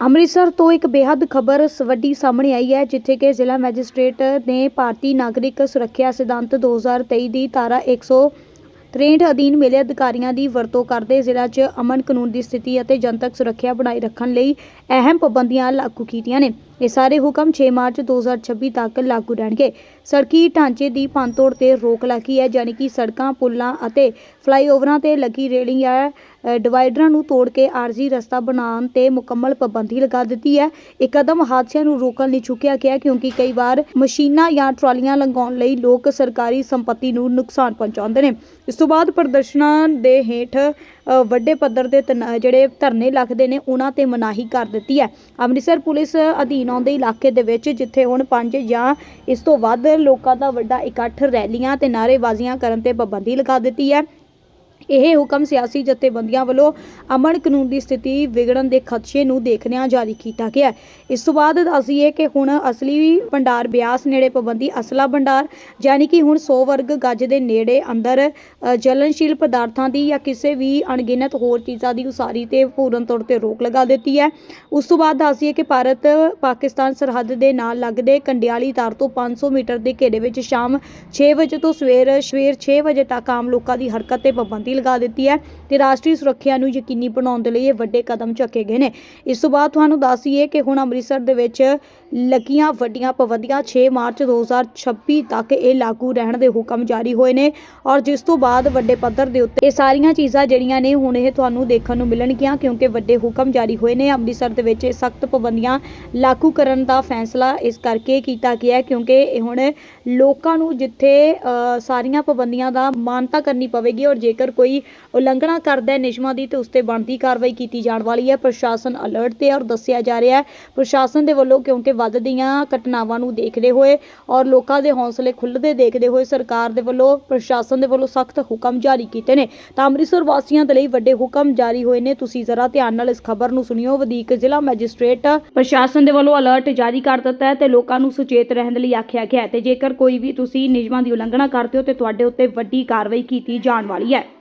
ਅੰਮ੍ਰਿਤਸਰ ਤੋਂ ਇੱਕ ਬੇहद ਖਬਰ ਵੱਡੀ ਸਾਹਮਣੇ ਆਈ ਹੈ, ਜਿੱਥੇ ਕਿ ਜ਼ਿਲ੍ਹਾ ਮੈਜਿਸਟ੍ਰੇਟ ਨੇ ਭਾਰਤੀ ਨਾਗਰਿਕ ਸੁਰੱਖਿਆ ਸਿਧਾਂਤ 2023 ਦੀ ਧਾਰਾ 163 ਅਧੀਨ ਮਿਲੇ ਅਧਿਕਾਰੀਆਂ ਦੀ ਵਰਤੋਂ ਕਰਦੇ ਜ਼ਿਲ੍ਹਾ 'ਚ ਅਮਨ ਕਾਨੂੰਨ ਦੀ ਸਥਿਤੀ ਅਤੇ ਜਨਤਕ ਸੁਰੱਖਿਆ ਬਣਾਈ ਰੱਖਣ ਲਈ ਅਹਿਮ ਪਾਬੰਦੀਆਂ ਲਾਗੂ ਕੀਤੀਆਂ ਨੇ। ਇਹ ਸਾਰੇ ਹੁਕਮ 6 ਮਾਰਚ 2026 ਤੱਕ ਲਾਗੂ ਰਹਿਣਗੇ। ਸੜਕੀ ਢਾਂਚੇ ਦੀ ਭੰਨਤੋੜ ਤੇ ਰੋਕ ਲੱਗੀ ਹੈ ਯਾਨੀ ਕਿ ਸੜਕਾਂ, ਪੁਲਾਂ ਅਤੇ ਫਲਾਈਓਵਰਾਂ ਤੇ ਲੱਗੀ ਰੇਲਿੰਗ ਜਾਂ ਡਿਵਾਈਡਰਾਂ ਨੂੰ ਤੋੜ ਕੇ ਆਰਜ਼ੀ ਰਸਤਾ ਬਣਾਉਣ ਤੇ ਮੁਕੰਮਲ ਪਾਬੰਦੀ ਲਗਾ ਦਿੱਤੀ ਹੈ। ਇਹ ਕਦਮ ਹਾਦਸਿਆਂ ਨੂੰ ਰੋਕਣ ਲਈ ਚੁੱਕਿਆ ਗਿਆ, ਕਿਉਂਕਿ ਕਈ ਵਾਰ ਮਸ਼ੀਨਾਂ ਜਾਂ ਟਰਾਲੀਆਂ ਲੰਘਾਉਣ ਲਈ ਲੋਕ ਸਰਕਾਰੀ ਸੰਪਤੀ ਨੂੰ ਨੁਕਸਾਨ ਪਹੁੰਚਾਉਂਦੇ ਨੇ। ਇਸ ਤੋਂ ਬਾਅਦ ਪ੍ਰਦਰਸ਼ਨਾਂ ਦੇ ਹੇਠ ਵੱਡੇ ਪੱਧਰ ਦੇ ਜਿਹੜੇ ਧਰਨੇ ਲੱਗਦੇ ਨੇ, ਉਹਨਾਂ ਤੇ ਮਨਾਹੀ ਕਰ ਦਿੱਤੀ ਹੈ। ਅੰਮ੍ਰਿਤਸਰ ਪੁਲਿਸ ਅਧੀਨ ਆਉਂਦੇ ਇਲਾਕੇ ਦੇ ਵਿੱਚ, ਜਿੱਥੇ ਹੁਣ ਪੰਜ ਜਾਂ ਇਸ ਤੋਂ ਵੱਧ ਲੋਕਾਂ ਦਾ ਵੱਡਾ ਇਕੱਠ ਰੈਲੀਆਂ ਤੇ ਨਾਅਰੇਬਾਜ਼ੀਆਂ ਕਰਨ ਤੇ ਪਾਬੰਦੀ ਲਗਾ ਦਿੱਤੀ ਹੈ। ਇਹ ਹੁਕਮ ਸਿਆਸੀ ਜਥੇਬੰਦੀਆਂ ਵੱਲੋਂ ਅਮਨ ਕਾਨੂੰਨ ਦੀ ਸਥਿਤੀ ਵਿਗੜਨ ਦੇ ਖਦਸ਼ੇ ਨੂੰ ਦੇਖਦਿਆਂ ਜਾਰੀ ਕੀਤਾ ਗਿਆ ਇਸ ਤੋਂ ਬਾਅਦ ਦੱਸੀਏ ਕਿ ਹੁਣ ਅਸਲੀ ਭੰਡਾਰ ਬਿਆਸ ਨੇੜੇ ਪਾਬੰਦੀ, ਅਸਲਾ ਭੰਡਾਰ, ਯਾਨੀ ਕਿ ਹੁਣ 100 ਵਰਗ ਗੱਜ ਦੇ ਨੇੜੇ ਅੰਦਰ ਜਲਨਸ਼ੀਲ ਪਦਾਰਥਾਂ ਦੀ ਜਾਂ ਕਿਸੇ ਵੀ ਅਣਗਿਣਤ ਹੋਰ ਚੀਜ਼ਾਂ ਦੀ ਉਸਾਰੀ ਤੇ ਪੂਰਨ ਤੌਰ ਤੇ ਰੋਕ ਲਗਾ ਦਿੱਤੀ ਹੈ। ਉਸ ਤੋਂ ਬਾਅਦ ਦੱਸੀਏ ਕਿ ਭਾਰਤ, ਪਾਕਿਸਤਾਨ ਸਰਹੱਦ ਦੇ ਨਾਲ ਲੱਗਦੇ ਕੰਡਿਆਲੀ ਤਾਰ ਤੋਂ 500 ਮੀਟਰ ਦੇ ਘੇਰੇ ਵਿੱਚ ਸ਼ਾਮ 6 ਵਜੇ ਤੋਂ ਸਵੇਰ ਸਵੇਰ 6 ਵਜੇ ਤੱਕ ਆਮ ਲੋਕਾਂ ਦੀ ਹਰਕਤ ਤੇ ਪਾਬੰਦੀ ਲਗਾ ਦਿੱਤੀ ਹੈ ਤੇ ਰਾਸ਼ਟਰੀ ਸੁਰੱਖਿਆ ਨੂੰ ਯਕੀਨੀ ਬਣਾਉਣ ਦੇ ਲਈ ਇਹ ਵੱਡੇ ਕਦਮ ਚੁੱਕੇ ਗਏ ਨੇ। ਇਸ ਤੋਂ ਬਾਅਦ ਤੁਹਾਨੂੰ ਦੱਸ ਦੱਸੀਏ ਕਿ ਹੁਣ ਅੰਮ੍ਰਿਤਸਰ ਦੇ ਵਿੱਚ ਲੱਗੀਆਂ ਵੱਡੀਆਂ ਪਾਬੰਦੀਆਂ 6 ਮਾਰਚ 2026 ਤੱਕ ਇਹ ਲਾਗੂ ਰਹਿਣ ਦੇ ਹੁਕਮ ਜਾਰੀ ਹੋਏ ਨੇ ਔਰ ਜਿਸ ਤੋਂ ਬਾਅਦ ਵੱਡੇ ਪੱਧਰ ਦੇ ਉੱਤੇ ਇਹ ਸਾਰੀਆਂ ਚੀਜ਼ਾਂ ਜਿਹੜੀਆਂ ਨੇ ਹੁਣ ਇਹ ਤੁਹਾਨੂੰ ਦੇਖਣ ਨੂੰ ਮਿਲਣਗੀਆਂ ਕਿਉਂਕਿ ਵੱਡੇ ਹੁਕਮ ਜਾਰੀ ਹੋਏ ਨੇ। ਅੰਮ੍ਰਿਤਸਰ ਦੇ ਵਿੱਚ ਸਖਤ ਪਾਬੰਦੀਆਂ ਲਾਗੂ ਕਰਨ ਦਾ ਫੈਸਲਾ ਇਸ ਕਰਕੇ ਕੀਤਾ ਗਿਆ ਕਿਉਂਕਿ ਇਹ ਹੁਣ ਲੋਕਾਂ ਨੂੰ ਜਿੱਥੇ ਸਾਰੀਆਂ ਪਾਬੰਦੀਆਂ ਦਾ ਮਾਨਤਾ ਕਰਨੀ ਪਵੇਗੀ ਔਰ ਜੇਕਰ ਕੋਈ ਉਲੰਘਣਾ ਕਰਦਾ ਹੈ। ਨਿਯਮਾਂ ਦੀ ਤੇ ਉਸ ਤੇ ਬਣਦੀ ਕਾਰਵਾਈ ਕੀਤੀ ਜਾਣ ਵਾਲੀ ਹੈ। ਪ੍ਰਸ਼ਾਸਨ ਅਲਰਟ ਤੇ ਹੈ ਔਰ ਦੱਸਿਆ ਜਾ ਰਿਹਾ ਹੈ। ਪ੍ਰਸ਼ਾਸਨ ਦੇ ਵੱਲੋਂ ਕਿਉਂਕਿ ਵੱਧਦੀਆਂ ਘਟਨਾਵਾਂ ਨੂੰ ਦੇਖਦੇ ਹੋਏ ਔਰ ਲੋਕਾਂ ਦੇ ਹੌਸਲੇ ਖੁੱਲਦੇ ਦੇਖਦੇ ਹੋਏ ਸਰਕਾਰ ਦੇ ਵੱਲੋਂ, ਪ੍ਰਸ਼ਾਸਨ ਦੇ ਵੱਲੋਂ ਸਖਤ ਹੁਕਮ ਜਾਰੀ ਕੀਤੇ ਨੇ। ਤਾਂ ਅੰਮ੍ਰਿਤਸਰ ਵਾਸੀਆਂ ਦੇ ਲਈ ਵੱਡੇ ਹੁਕਮ ਜਾਰੀ ਹੋਏ ਨੇ। ਤੁਸੀਂ ਜ਼ਰਾ ਧਿਆਨ ਨਾਲ ਇਸ ਖਬਰ ਨੂੰ ਸੁਣਿਓ। ਵਧੀਕ ਜ਼ਿਲ੍ਹਾ ਮੈਜਿਸਟ੍ਰੇਟ ਪ੍ਰਸ਼ਾਸਨ ਦੇ ਵੱਲੋਂ ਅਲਰਟ ਜਾਰੀ ਕਰ ਦਿੱਤਾ ਹੈ ਤੇ ਲੋਕਾਂ ਨੂੰ ਸੁਚੇਤ ਰਹਿਣ ਦੇ ਲਈ ਆਖਿਆ ਗਿਆ ਹੈ। ਤੇ ਜੇਕਰ ਕੋਈ ਵੀ ਤੁਸੀਂ ਨਿਯਮਾਂ ਦੀ ਉਲੰਘਣਾ ਕਰਦੇ ਹੋ ਤੇ ਤੁਹਾਡੇ ਉੱਤੇ ਵੱਡੀ ਕਾਰਵਾਈ ਕੀਤੀ ਜਾਣ ਵਾਲੀ ਹੈ।